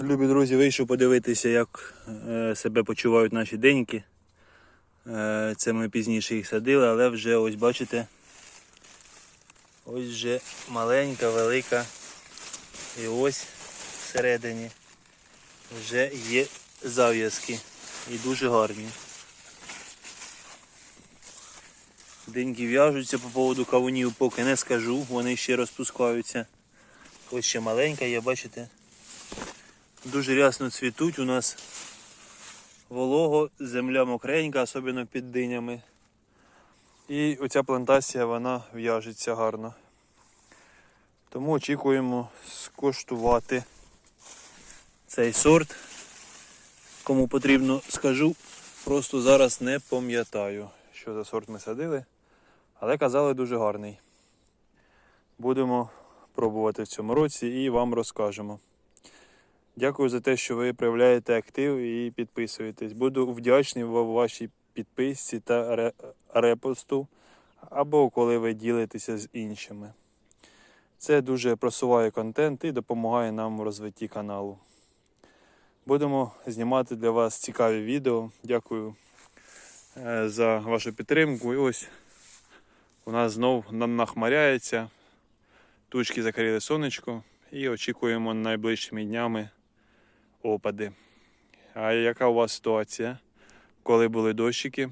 Любі друзі, вийшов подивитися, як е, себе почувають наші деньки. Е, Це ми пізніше їх садили, але вже ось бачите. Ось вже маленька, велика. І ось всередині вже є зав'язки. І дуже гарні. Деньки в'яжуться по поводу кавунів, поки не скажу, вони ще розпускаються. Ось ще маленька є, бачите? Дуже рясно цвітуть у нас волого, земля мокренька, особливо під динями. І оця плантація вона в'яжеться гарно. Тому очікуємо скоштувати цей сорт. Кому потрібно, скажу. Просто зараз не пам'ятаю, що за сорт ми садили. Але казали дуже гарний. Будемо пробувати в цьому році і вам розкажемо. Дякую за те, що ви проявляєте актив і підписуєтесь. Буду вдячний ва- вашій підписці та репосту, або коли ви ділитеся з іншими. Це дуже просуває контент і допомагає нам в розвитті каналу. Будемо знімати для вас цікаві відео. Дякую е, за вашу підтримку. І ось у нас знов нахмаряється. Тучки закрили сонечко і очікуємо найближчими днями опади. А яка у вас ситуація? Коли були дощики,